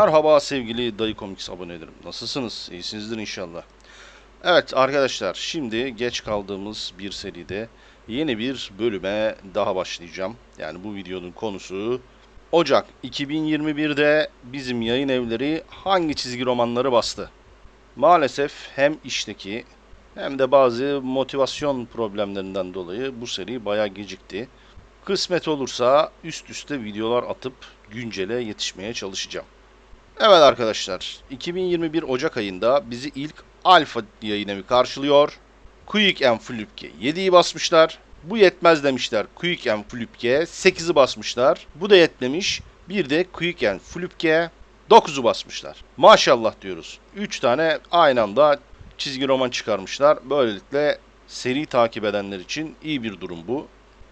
Merhaba sevgili Dayı Comics abonelerim. Nasılsınız? İyisinizdir inşallah. Evet arkadaşlar şimdi geç kaldığımız bir seride yeni bir bölüme daha başlayacağım. Yani bu videonun konusu Ocak 2021'de bizim yayın evleri hangi çizgi romanları bastı? Maalesef hem işteki hem de bazı motivasyon problemlerinden dolayı bu seri bayağı gecikti. Kısmet olursa üst üste videolar atıp güncele yetişmeye çalışacağım. Evet arkadaşlar, 2021 Ocak ayında bizi ilk Alfa yayın evi karşılıyor. Quick and Flipke 7'yi basmışlar. Bu yetmez demişler. Quick and Flipke 8'i basmışlar. Bu da yetmemiş. Bir de Quick and Flipke 9'u basmışlar. Maşallah diyoruz. 3 tane aynı anda çizgi roman çıkarmışlar. Böylelikle seri takip edenler için iyi bir durum bu.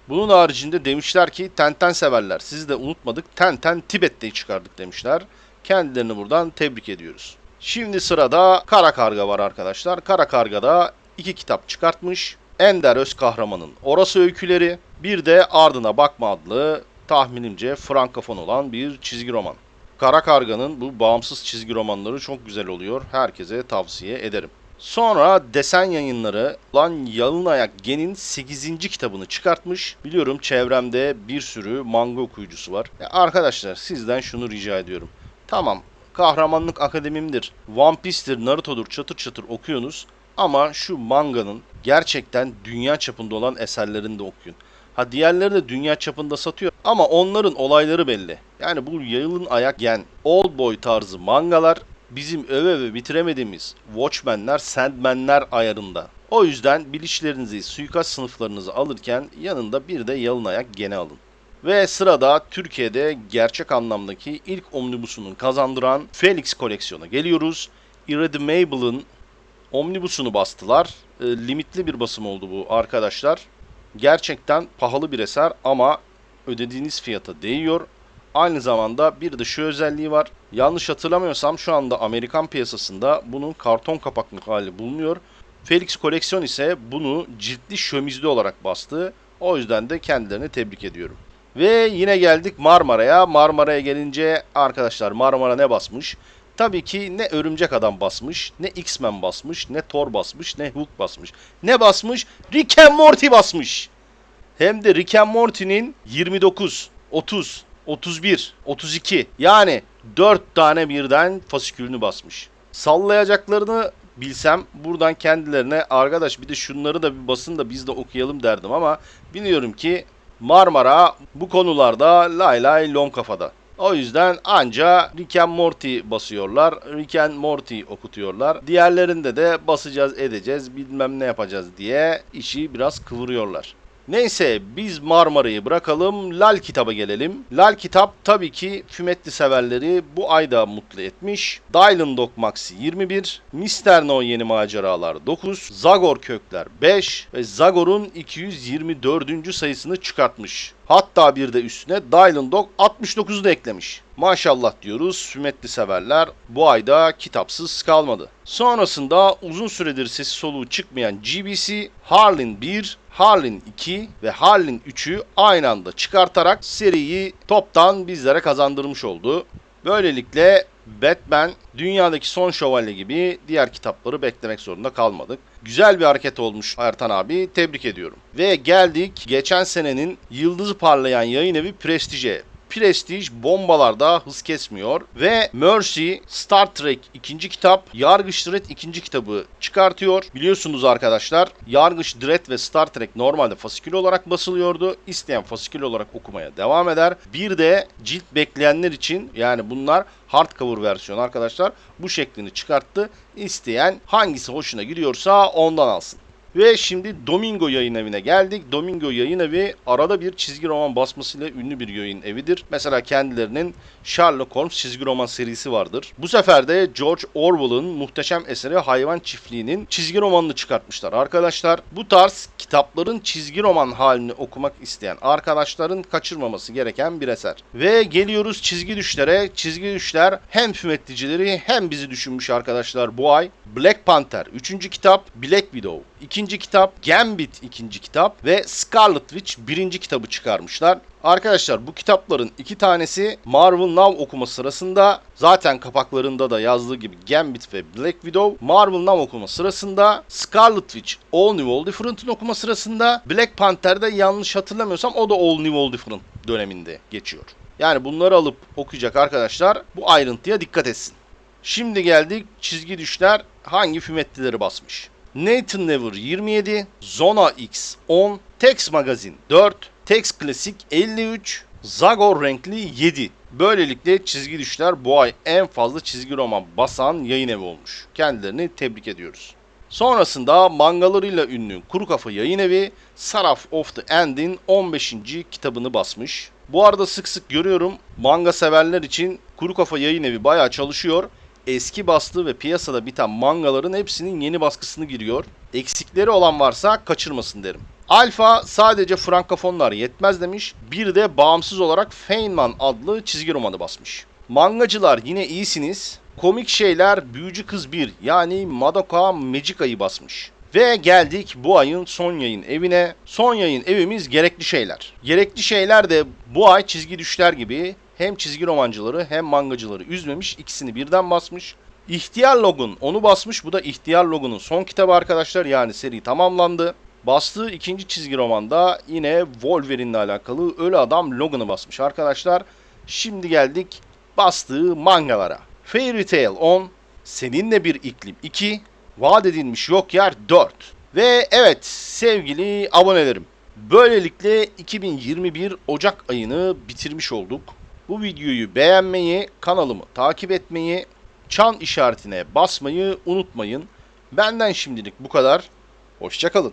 Bunun haricinde demişler ki Tenten severler. Sizi de unutmadık. Tenten Tibet'te çıkardık demişler. Kendilerini buradan tebrik ediyoruz. Şimdi sırada Kara Karga var arkadaşlar. Kara Karga'da iki kitap çıkartmış. Ender Öz Kahraman'ın Orası Öyküleri. Bir de Ardına Bakma adlı tahminimce frankofon olan bir çizgi roman. Kara Karga'nın bu bağımsız çizgi romanları çok güzel oluyor. Herkese tavsiye ederim. Sonra desen yayınları lan Yalın Ayak Gen'in 8. kitabını çıkartmış. Biliyorum çevremde bir sürü manga okuyucusu var. Ya arkadaşlar sizden şunu rica ediyorum. Tamam kahramanlık akademimdir, One Piece'tir, Naruto'dur çatır çatır okuyorsunuz. Ama şu manganın gerçekten dünya çapında olan eserlerini de okuyun. Ha diğerleri de dünya çapında satıyor ama onların olayları belli. Yani bu yayılın ayak gen, old boy tarzı mangalar bizim öve öve bitiremediğimiz Watchmen'ler, Sandmen'ler ayarında. O yüzden bilişlerinizi, suikast sınıflarınızı alırken yanında bir de yalın ayak gene alın. Ve sırada Türkiye'de gerçek anlamdaki ilk omnibusunun kazandıran Felix koleksiyona geliyoruz. Irredeemable'ın omnibusunu bastılar. E, limitli bir basım oldu bu arkadaşlar. Gerçekten pahalı bir eser ama ödediğiniz fiyata değiyor. Aynı zamanda bir de şu özelliği var. Yanlış hatırlamıyorsam şu anda Amerikan piyasasında bunun karton kapaklı hali bulunuyor. Felix koleksiyon ise bunu ciltli şömizli olarak bastı. O yüzden de kendilerini tebrik ediyorum. Ve yine geldik Marmara'ya. Marmara'ya gelince arkadaşlar Marmara ne basmış? Tabii ki ne Örümcek Adam basmış, ne X-Men basmış, ne Thor basmış, ne Hulk basmış. Ne basmış? Rick and Morty basmış. Hem de Rick and Morty'nin 29, 30, 31, 32 yani 4 tane birden fasikülünü basmış. Sallayacaklarını bilsem buradan kendilerine arkadaş bir de şunları da bir basın da biz de okuyalım derdim ama biliyorum ki Marmara bu konularda lay lay lom kafada. O yüzden anca Rick and Morty basıyorlar. Rick and Morty okutuyorlar. Diğerlerinde de basacağız edeceğiz bilmem ne yapacağız diye işi biraz kıvırıyorlar. Neyse biz Marmara'yı bırakalım. Lal kitaba gelelim. Lal kitap tabii ki Fümetli severleri bu ayda mutlu etmiş. Dylan Dog Maxi 21, Mister No Yeni Maceralar 9, Zagor Kökler 5 ve Zagor'un 224. sayısını çıkartmış. Hatta bir de üstüne Dylan Dog 69'u da eklemiş. Maşallah diyoruz Sümetli severler bu ayda kitapsız kalmadı. Sonrasında uzun süredir sesi soluğu çıkmayan GBC Harlin 1, Harlin 2 ve Harlin 3'ü aynı anda çıkartarak seriyi toptan bizlere kazandırmış oldu. Böylelikle Batman dünyadaki son şövalye gibi diğer kitapları beklemek zorunda kalmadık. Güzel bir hareket olmuş Ertan abi. Tebrik ediyorum. Ve geldik geçen senenin yıldızı parlayan yayın evi Prestige'e. Prestige bombalarda hız kesmiyor ve Mercy Star Trek ikinci kitap, Yargıç Dredd ikinci kitabı çıkartıyor. Biliyorsunuz arkadaşlar Yargıç Dredd ve Star Trek normalde fasikül olarak basılıyordu. İsteyen fasikül olarak okumaya devam eder. Bir de cilt bekleyenler için yani bunlar hardcover versiyon arkadaşlar bu şeklini çıkarttı. İsteyen hangisi hoşuna gidiyorsa ondan alsın. Ve şimdi Domingo yayın evine geldik. Domingo yayın evi arada bir çizgi roman basmasıyla ünlü bir yayın evidir. Mesela kendilerinin Sherlock Holmes çizgi roman serisi vardır. Bu sefer de George Orwell'ın muhteşem eseri Hayvan Çiftliği'nin çizgi romanını çıkartmışlar. Arkadaşlar bu tarz kitapların çizgi roman halini okumak isteyen arkadaşların kaçırmaması gereken bir eser. Ve geliyoruz çizgi düşlere. Çizgi düşler hem fümetlicileri hem bizi düşünmüş arkadaşlar bu ay. Black Panther 3. kitap, Black Widow 2 ikinci kitap, Gambit ikinci kitap ve Scarlet Witch birinci kitabı çıkarmışlar. Arkadaşlar bu kitapların iki tanesi Marvel Now okuma sırasında zaten kapaklarında da yazdığı gibi Gambit ve Black Widow Marvel Now okuma sırasında Scarlet Witch All New All Different'ın okuma sırasında Black Panther'da yanlış hatırlamıyorsam o da All New All Different döneminde geçiyor. Yani bunları alıp okuyacak arkadaşlar bu ayrıntıya dikkat etsin. Şimdi geldik çizgi düşler hangi fümetlileri basmış. Nathan Never 27, Zona X 10, Tex Magazine 4, Tex Classic 53, Zagor renkli 7. Böylelikle çizgi düşler bu ay en fazla çizgi roman basan yayın evi olmuş. Kendilerini tebrik ediyoruz. Sonrasında mangalarıyla ünlü Kuru Kafa Yayın Evi Saraf of the End'in 15. kitabını basmış. Bu arada sık sık görüyorum manga severler için Kuru Kafa Yayın Evi bayağı çalışıyor. Eski bastığı ve piyasada biten mangaların hepsinin yeni baskısını giriyor. Eksikleri olan varsa kaçırmasın derim. Alfa sadece frankafonlar yetmez demiş. Bir de bağımsız olarak Feynman adlı çizgi romanı basmış. Mangacılar yine iyisiniz. Komik şeyler Büyücü Kız 1 yani Madoka Magica'yı basmış. Ve geldik bu ayın son yayın evine. Son yayın evimiz Gerekli Şeyler. Gerekli Şeyler de bu ay çizgi düşler gibi hem çizgi romancıları hem mangacıları üzmemiş. ikisini birden basmış. İhtiyar Logun onu basmış. Bu da İhtiyar Logun'un son kitabı arkadaşlar. Yani seri tamamlandı. Bastığı ikinci çizgi romanda yine Wolverine'le alakalı Ölü Adam Logan'ı basmış arkadaşlar. Şimdi geldik bastığı mangalara. Fairy Tail 10, Seninle Bir İklim 2, Vaat Edilmiş Yok Yer 4. Ve evet sevgili abonelerim. Böylelikle 2021 Ocak ayını bitirmiş olduk. Bu videoyu beğenmeyi, kanalımı takip etmeyi, çan işaretine basmayı unutmayın. Benden şimdilik bu kadar. Hoşçakalın.